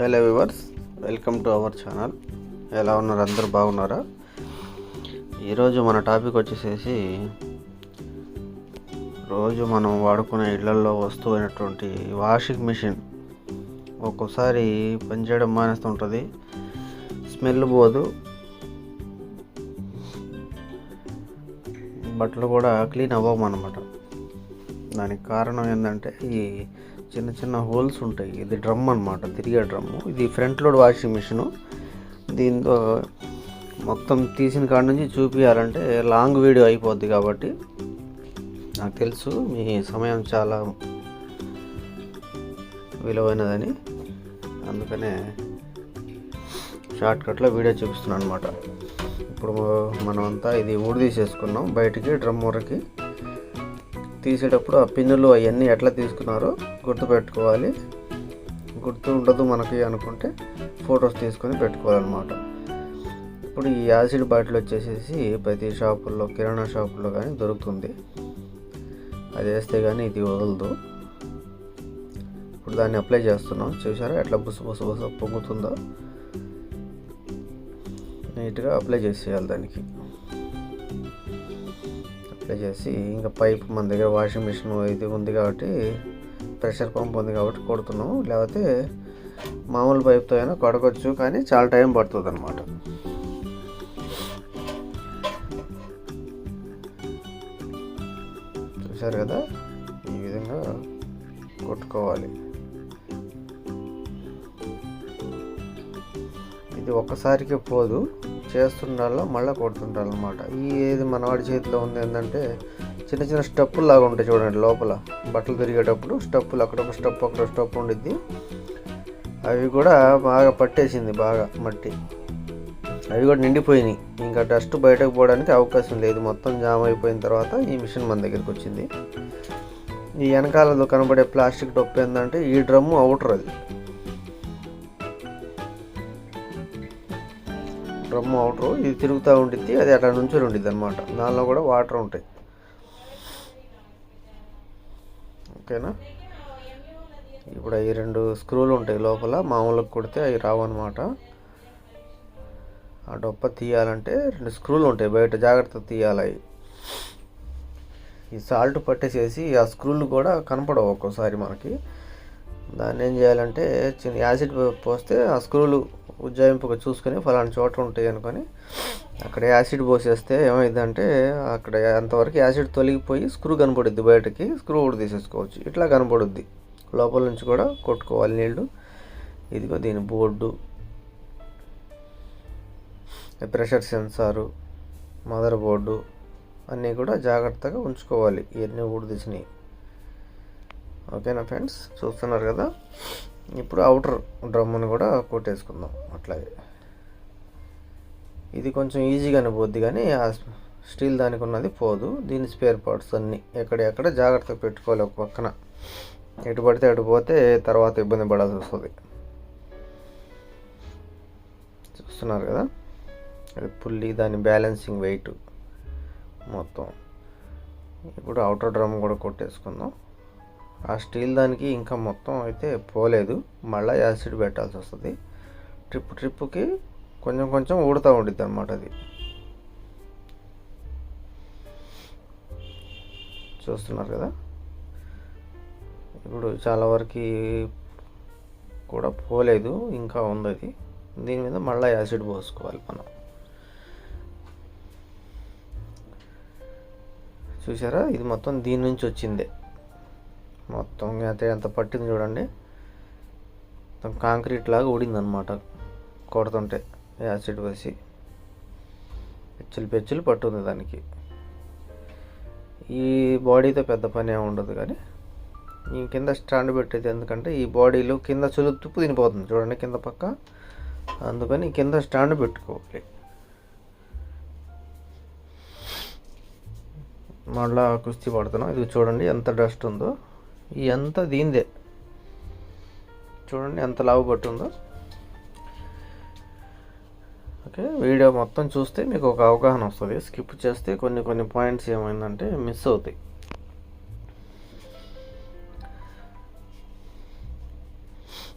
Hello viewers welcome to our channel. ఎలా ఉన్నారు? అందరూ బాగున్నారా? ఈరోజు మన టాపిక్ వచ్చేసేసి రోజు మనం వాడుకునే ఇళ్ళలో వస్తువు అయినటువంటి వాషింగ్ మిషన్. ఒక్కోసారి పనిచేయడం మానేస్తుంటుంది. స్మెల్ పోదు. బట్టలు కూడా క్లీన్ అవ్వము అనమాట దానికి కారణం ఏంటంటే ఈ చిన్న చిన్న హోల్స్ ఉంటాయి. ఇది డ్రమ్ అనమాట తిరిగే డ్రమ్ము ఇది ఫ్రంట్ లోడ్ వాషింగ్ మిషను. దీంతో మొత్తం తీసిన కాడ నుంచి చూపించాలంటే లాంగ్ వీడియో అయిపోద్ది కాబట్టి నాకు తెలుసు మీ సమయం చాలా విలువైనదని. అందుకనే షార్ట్కట్లో వీడియో చూపిస్తున్నాను అనమాట ఇప్పుడు మనమంతా ఇది ఊడి తీసేసుకున్నాం. బయటికి డ్రమ్ వరకు. తీసేటప్పుడు ఆ పిన్నులు అవన్నీ ఎట్లా తీసుకున్నారో గుర్తుపెట్టుకోవాలి. గుర్తు ఉండదు మనకి అనుకుంటే ఫొటోస్ తీసుకొని పెట్టుకోవాలన్నమాట. ఇప్పుడు ఈ యాసిడ్ బాటిల్ వచ్చేసేసి ప్రతి షాపుల్లో కిరాణా షాపుల్లో కానీ దొరుకుతుంది. అది వేస్తే కానీ ఇది వదలదు. ఇప్పుడు దాన్ని అప్లై చేస్తున్నాం. చూసారా ఎట్లా బుస బుస బుస పొంగుతుందో. నీట్గా అప్లై చేసేయాలి దానికి. ఇట్లా చేసి ఇంకా పైప్ మన దగ్గర వాషింగ్ మిషన్ ఇది ఉంది కాబట్టి ప్రెషర్ పంప్ ఉంది కాబట్టి కొడుతున్నాం. లేకపోతే మామూలు పైప్తో అయినా కొడకొచ్చు కానీ చాలా టైం పడుతుంది అనమాట చూశారు కదా? ఈ విధంగా కొట్టుకోవాలి. ఇది ఒక్కసారికి పోదు. చేస్తుండాలో మళ్ళీ కొడుతుండాలన్నమాట. ఈ ఏది మనవాడి చేతిలో ఉంది ఏంటంటే చిన్న చిన్న స్టెప్పులు లాగా ఉంటాయి చూడండి లోపల. బట్టలు తిరిగేటప్పుడు స్టెప్పులు అక్కడొక స్టెప్ అక్కడ స్టెప్ ఉండిద్ది. అవి కూడా బాగా పట్టేసింది బాగా మట్టి. అవి కూడా నిండిపోయినాయి. ఇంకా డస్ట్ బయటకు పోవడానికి అవకాశం లేదు. మొత్తం జామ్ అయిపోయిన తర్వాత ఈ మిషన్ మన దగ్గరికి వచ్చింది. ఈ వెనకాలలో కనబడే ప్లాస్టిక్ టొప్పు ఏంటంటే ఈ డ్రమ్ము అవుటర్ అది. డ్రమ్ అవుటర్ ఇది తిరుగుతూ ఉండిద్ది అది అక్కడ నుంచి ఉండిద్ది అనమాట దానిలో కూడా వాటర్ ఉంటాయి. ఓకేనా? ఇప్పుడు ఈ రెండు స్క్రూలు ఉంటాయి లోపల మామూలుగా కొడితే అవి రావు అనమాట ఆ డొప్ప తీయాలంటే రెండు స్క్రూలు ఉంటాయి బయట జాగ్రత్త తీయాలి అవి. ఈ సాల్ట్ పట్టేసేసి ఆ స్క్రూలు కూడా కనపడవు ఒక్కోసారి మనకి. దాన్ని ఏం చేయాలంటే చిన్న యాసిడ్ పోస్తే ఆ స్క్రూలు ఉజ్జాయింపుగా చూసుకొని ఫలానా చోట ఉంటాయి అనుకొని అక్కడ యాసిడ్ పోసేస్తే ఏమైందంటే అక్కడ అంతవరకు యాసిడ్ తొలగిపోయి స్క్రూ కనపడుద్ది బయటకి స్క్రూ కూడా తీసేసుకోవచ్చు. ఇట్లా కనపడుద్ది. లోపల నుంచి కూడా కొట్టుకోవాలి నీళ్ళు ఇదిగో దీని board. Pressure sensor mother board అన్నీ కూడా జాగ్రత్తగా ఉంచుకోవాలి. ఇవన్నీ ఊడిదీసినాయి. ఓకేనా ఫ్రెండ్స్? చూస్తున్నారు కదా? ఇప్పుడు అవుటర్ డ్రమ్ని కూడా కొట్టేసుకుందాం అట్లాగే. ఇది కొంచెం ఈజీగానే పోద్ది కానీ ఆ స్టీల్ దానికి ఉన్నది పోదు. దీని స్పేర్ పార్ట్స్ అన్నీ ఎక్కడెక్కడ జాగ్రత్తగా పెట్టుకోవాలి ఒక పక్కన. ఎటు పడితే అటు పోతే తర్వాత ఇబ్బంది పడాల్సి వస్తుంది. చూస్తున్నారు కదా? అది పుల్లి దాని బ్యాలెన్సింగ్ వెయిట్ మొత్తం. ఇప్పుడు అవుటర్ డ్రమ్ కూడా కొట్టేసుకుందాం. ఆ స్టీల్ దానికి ఇంకా మొత్తం అయితే పోలేదు. మళ్ళీ యాసిడ్ పెట్టాల్సి వస్తుంది. ట్రిప్ ట్రిప్కి కొంచెం కొంచెం ఊడుతూ ఉండిద్ది అనమాట అది. చూస్తున్నారు కదా? ఇప్పుడు చాలా వరకు కూడా పోలేదు. ఇంకా ఉంది అది. దీని మీద మళ్ళీ యాసిడ్ పోసుకోవాలి మనం. చూసారా ఇది మొత్తం దీని నుంచి వచ్చిందే. మొత్తం అయితే ఎంత పట్టింది చూడండి. మొత్తం కాంక్రీట్ లాగా ఊడిందనమాట కొడుతుంటే యాసిడ్ వేసి. పెచ్చులు పెచ్చులు పట్టుంది దానికి. ఈ బాడీతో పెద్ద పని ఏమి ఉండదు కానీ ఈ కింద స్టాండ్ పెట్టేది ఎందుకంటే ఈ బాడీలో కింద చులు తుప్పు తినిపోతుంది చూడండి కింద పక్క. అందుకని కింద స్టాండ్ పెట్టుకోవాలి. మళ్ళా కుస్తీ పడుతున్నాం. ఇది చూడండి ఎంత డస్ట్ ఉందో. ఈ ఎంత దీందే? చూడండి ఎంత లావు పట్టుందో. ఓకే వీడియో మొత్తం చూస్తే మీకు ఒక అవగాహన వస్తుంది. స్కిప్ చేస్తే కొన్ని కొన్ని పాయింట్స్ ఏమైందంటే మిస్ అవుతాయి.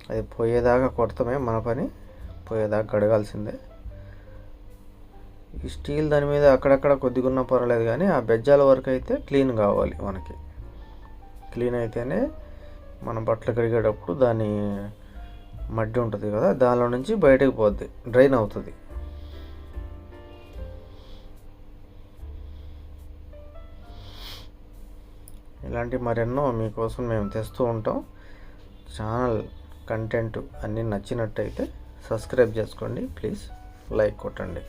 అది పోయేదాకా కొడతామే మన పని పోయేదాకా కడగాల్సిందే ఈ స్టీల్ దాని మీద అక్కడక్కడ కొద్దిగా ఉన్నా పర్వాలేదు కానీ ఆ బెజ్జాల వరకు అయితే క్లీన్ కావాలి మనకి. క్లీన్ అయితేనే మనం బట్టలు కడిగేటప్పుడు దాని మడ్డి ఉంటుంది కదా దానిలో నుంచి బయటకు పోద్ది డ్రైన్ అవుతుంది. ఇలాంటి మరెన్నో మీకోసం మేము తెస్తూ ఉంటాం. ఛానల్ కంటెంట్ అన్నీ నచ్చినట్టయితే సబ్స్క్రైబ్ చేసుకోండి ప్లీజ్ లైక్ కొట్టండి.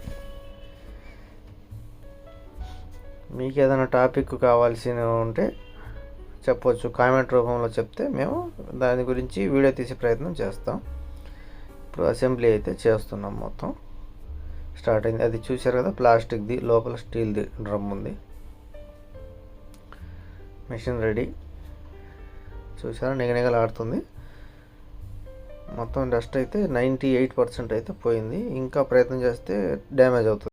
మీకు ఏదైనా టాపిక్ కావాల్సిన ఉంటే చెప్పొచ్చు కామెంట్ రూపంలో చెప్తే మేము దాని గురించి వీడియో తీసే ప్రయత్నం చేస్తాం. ఇప్పుడు అసెంబ్లీ అయితే చేస్తున్నాం మొత్తం. స్టార్ట్ అయింది. అది చూశారు కదా ప్లాస్టిక్ది లోపల స్టీల్ది డ్రమ్ ఉంది. మిషన్ రెడీ చూసారా నిగనిగలాడుతుంది మొత్తం డస్ట్ అయితే నైంటీ ఎయిట్ పర్సెంట్ అయితే పోయింది. ఇంకా ప్రయత్నం చేస్తే డ్యామేజ్ అవుతుంది.